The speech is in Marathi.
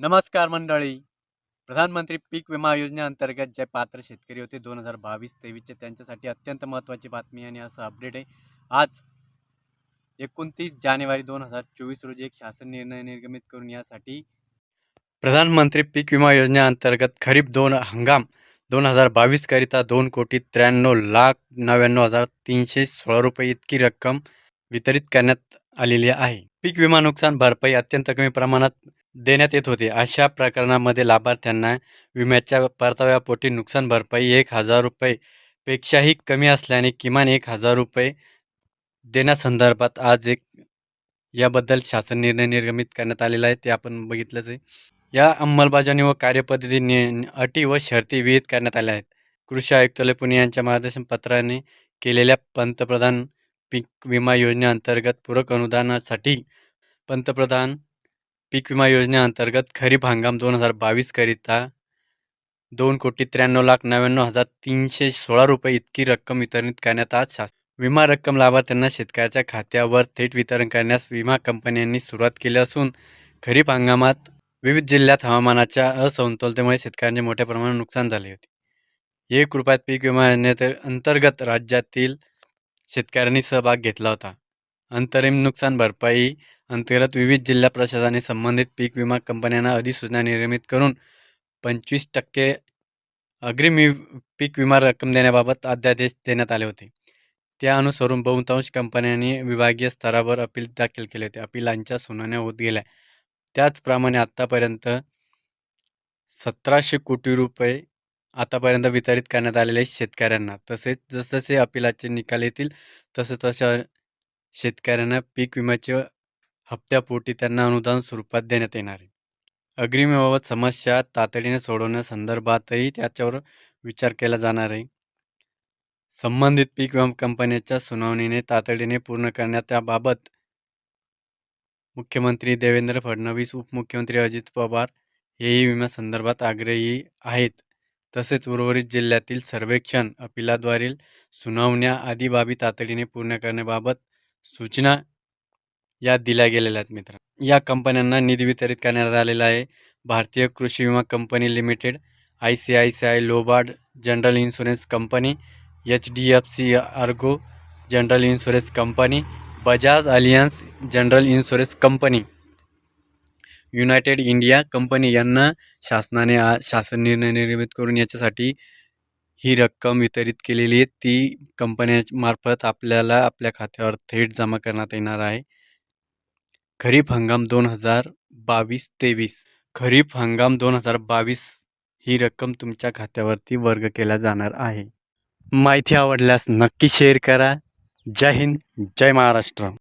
नमस्कार मंडळी. प्रधानमंत्री पीक विमा योजनेअंतर्गत जे पात्र शेतकरी होते दोन हजार बावीस तेवीसचे त्यांच्यासाठी अत्यंत महत्त्वाची बातमी आणि असं अपडेट आहे. आज एकोणतीस जानेवारी दोन हजार चोवीस रोजी एक शासन निर्णय निर्गमित करून यासाठी प्रधानमंत्री पीक विमा योजनेअंतर्गत खरीप दोन हंगाम दोन हजार बावीसकरिता दोन कोटी त्र्याण्णव लाख नव्याण्णव हजार तीनशे सोळा रुपये इतकी रक्कम वितरित करण्यात आलेली आहे. पीक विमा नुकसान भरपाई अत्यंत कमी प्रमाणात देण्यात येत होते. अशा प्रकरणामध्ये लाभार्थ्यांना विम्याच्या परताव्यापोटी नुकसान भरपाई एक हजार रुपये पेक्षाही कमी असल्याने किमान एक हजार रुपये देण्यासंदर्भात आज एक याबद्दल शासन निर्णय निर्गमित करण्यात आलेला आहे. ते आपण बघितलंच आहे. या अंमलबजावणी व कार्यपद्धती नि अटी व शर्ती विहित करण्यात आल्या आहेत. कृषी आयुक्तालय पुणे यांच्या मार्गदर्शन पत्राने केलेल्या पंतप्रधान पीक विमा योजनेअंतर्गत पूरक अनुदानासाठी पंतप्रधान पीक विमा योजनेअंतर्गत खरीप हंगाम दोन हजार बावीसकरिता दोन कोटी त्र्याण्णव लाख नव्याण्णव हजार तीनशे सोळा रुपये इतकी रक्कम वितरित करण्यात आज शास विमा रक्कम लाभार्थ्यांना शेतकऱ्याच्या खात्यावर थेट वितरण करण्यास विमा कंपन्यांनी सुरुवात केली असून खरीप हंगामात विविध जिल्ह्यात हवामानाच्या असमतोलतेमुळे शेतकऱ्यांचे मोठ्या प्रमाणात नुकसान झाले होते. एक रुपयात पीक विमा योजनेत अंतर्गत राज्यातील शेतकऱ्यांनी सहभाग घेतला होता. अंतरिम नुकसान भरपाई अंतर्गत विविध जिल्हा प्रशासनाने संबंधित पीक विमा कंपन्यांना अधिसूचना निर्मित करून पंचवीस टक्के अग्रिम वि पीक विमा रक्कम देण्याबाबत अध्यादेश देण्यात आले होते. त्या अनुसरून बहुतांश कंपन्यांनी विभागीय स्तरावर अपील दाखल केले होते. अपिलांच्या सुनावण्या होत गेल्या. त्याचप्रमाणे आत्तापर्यंत सतराशे कोटी रुपये आतापर्यंत वितरित करण्यात आलेले शेतकऱ्यांना तसेच जसजसे अपिलाचे निकाल येतील तसं तसं शेतकऱ्यांना पीक विम्याचे हप्त्यापोटी त्यांना अनुदान स्वरूपात देण्यात येणार आहे. अग्रिमीबाबत समस्या तातडीने सोडवण्यासंदर्भातही त्याच्यावर विचार केला जाणार आहे. संबंधित पीक विमा कंपन्याच्या सुनावणीने तातडीने पूर्ण करण्यात त्याबाबत मुख्यमंत्री देवेंद्र फडणवीस उपमुख्यमंत्री अजित पवार हेही विमा संदर्भात आग्रही आहेत. तसेच उर्वरित जिल्ह्यातील सर्वेक्षण अपिलाद्वारील सुनावण्या आदी बाबी तातडीने पूर्ण करण्याबाबत सूचना या दिल्या गेलेल्या आहेत मित्र या कंपन्यांना निधी वितरित करण्यात आलेला आहे. भारतीय कृषी विमा company limited I C I C I Lombard general insurance company H D F C Ergo general insurance company Bajaj Allianz general insurance company united India company यांना शासनाने आ शासन निर्णय निर्मित करून याच्यासाठी ही रक्कम वितरित केलेली आहे. ती कंपन्यामार्फत आपल्याला आपल्या खात्यावर थेट जमा करण्यात येणार आहे. खरीप हंगाम दोन हजार बावीस तेवीस. खरीप हंगाम दोन हजार बावीस ही रक्कम तुमच्या खात्यावरती वर्ग केला जाणार आहे. माहिती आवडल्यास नक्की शेअर करा. जय हिंद जय महाराष्ट्र.